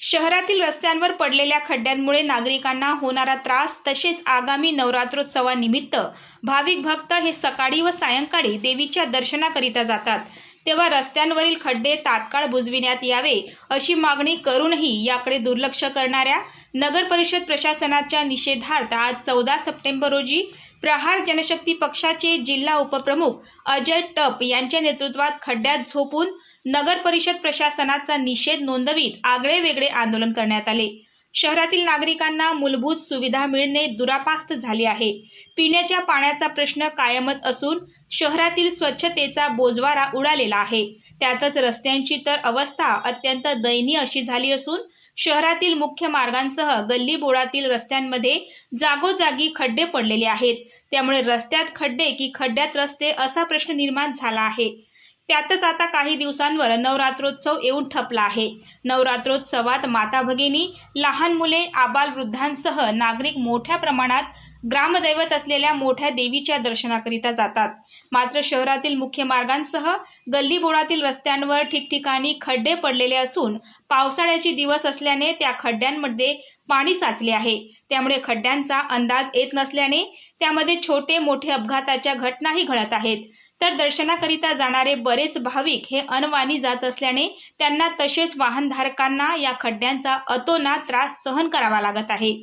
शहरातील रस्त्यांवर पडलेल्या खड्ड्यांमुळे नागरिकांना होणारा त्रास तसेच आगामी नवरात्रोत्सवानिमित्त भाविक भक्त हे सकाळी व सायंकाळी देवीच्या दर्शनाकरिता जातात. तेव्हा रस्त्यांवरील खड्डे तात्काळ बुजविण्यात यावे अशी मागणी करूनही याकडे दुर्लक्ष करणाऱ्या नगर परिषद प्रशासनाच्या निषेधार्थ आज चौदा सप्टेंबर रोजी प्रहार जनशक्ती पक्षाचे जिल्हा उपप्रमुख अजय टप यांच्या नेतृत्वात खड्ड्यात झोपून नगर परिषद प्रशासनाचा निषेध नोंदवीत आगळे वेगळे आंदोलन करण्यात आले. शहरातील नागरिकांना मूलभूत सुविधा मिळणे दुरापास्त झाले आहे. पिण्याच्या पाण्याचा प्रश्न कायमच असून शहरातील स्वच्छतेचा बोजवारा उडालेला आहे. त्यातच रस्त्यांची तर अवस्था अत्यंत दयनीय अशी झाली असून शहरातील मुख्य मार्गांसह गल्लीबोळातील रस्त्यांमध्ये जागोजागी खड्डे पडलेले आहेत. त्यामुळे रस्त्यात खड्डे की खड्ड्यात रस्ते असा प्रश्न निर्माण झाला आहे. त्यातच आता काही दिवसांवर नवरात्रोत्सव येऊन ठपला आहे. नवरात्रोत्सवात माता भगिनी लहान मुले आबालवृद्धांसह नागरिक मोठ्या प्रमाणात ग्रामदैवत असलेल्या मोठ्या देवीच्या दर्शनाकरिता जातात. मात्र शहरातील मुख्य मार्गांसह गल्लीबोळातील रस्त्यांवर ठिकठिकाणी खड्डे पडलेले असून पावसाळ्याचे दिवस असल्याने त्या खड्ड्यांमध्ये पाणी साचले आहे. त्यामुळे खड्ड्यांचा अंदाज येत नसल्याने त्यामध्ये छोटे मोठे अपघाताच्या घटनाही घडत आहेत. तर दर्शनाकरिता जाणारे बरेच भाविक हे अनवाणी जात असल्याने त्यांना तसेच वाहनधारकांना या खड्ड्यांचा अतोना त्रास सहन करावा लागत आहे.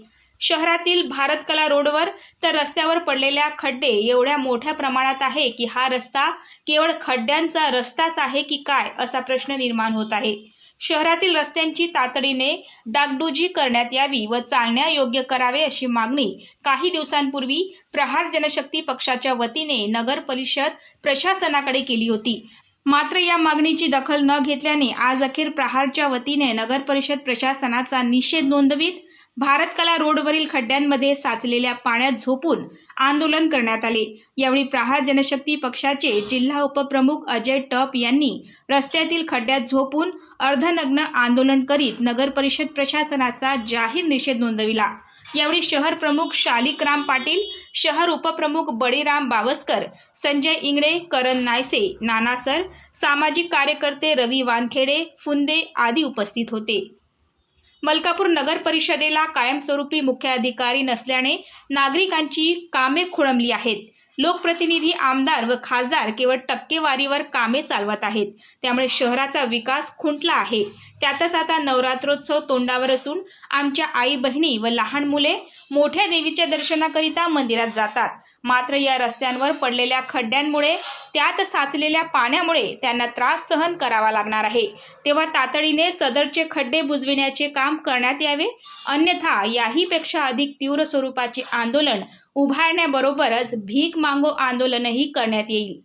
शहरातील भारत कला रोडवर तर रस्त्यावर पडलेल्या खड्डे एवढ्या मोठ्या प्रमाणात आहे की हा रस्ता केवळ खड्ड्यांचा रस्ताच आहे की काय असा प्रश्न निर्माण होत आहे. शहरातील रस्त्यांची तातडीने डागडुजी करण्यात यावी व चालण्या योग्य करावे अशी मागणी काही दिवसांपूर्वी प्रहार जनशक्ती पक्षाच्या वतीने नगर परिषद प्रशासनाकडे केली होती. मात्र या मागणीची दखल न घेतल्याने आज अखेर प्रहारच्या वतीने नगर परिषद प्रशासनाचा निषेध नोंदवीत भारत कला रोडवरील खड्ड्यांमध्ये साचलेल्या पाण्यात झोपून आंदोलन करण्यात आले. यावेळी प्रहार जनशक्ती पक्षाचे जिल्हा उपप्रमुख अजय टप यांनी रस्त्यातील खड्ड्यात झोपून अर्धनग्न आंदोलन करीत नगर परिषद प्रशासनाचा जाहीर निषेध नोंदविला. यावेळी शहर प्रमुख शालिकराम पाटील शहर उपप्रमुख बळीराम बावस्कर संजय इंगडे करण नायसे नानासर सामाजिक कार्यकर्ते रवी वानखेडे फुंदे आदी उपस्थित होते. मलकापूर नगर परिषदेला कायमस्वरूपी मुख्य अधिकारी नसल्याने नागरिकांची कामे खोळंबली आहेत. लोकप्रतिनिधी आमदार व खासदार केवळ टक्केवारीवर कामे चालवत आहेत. त्यामुळे शहराचा विकास खुंटला आहे. त्यातच आता नवरात्रोत्सव तोंडावर असून आमच्या आई बहिणी व लहान मुले मोठ्या देवीच्या दर्शनाकरिता मंदिरात जातात. मात्र या रस्त्यांवर पडलेल्या खड्ड्यांमुळे त्यात साचलेल्या पाण्यामुळे त्यांना त्रास सहन करावा लागणार आहे. तेव्हा तातडीने सदरचे खड्डे बुजविण्याचे काम करण्यात यावे. अन्यथा याहीपेक्षा अधिक तीव्र स्वरूपाचे आंदोलन उभारण्याबरोबरच भीक मागो आंदोलनही करण्यात येईल.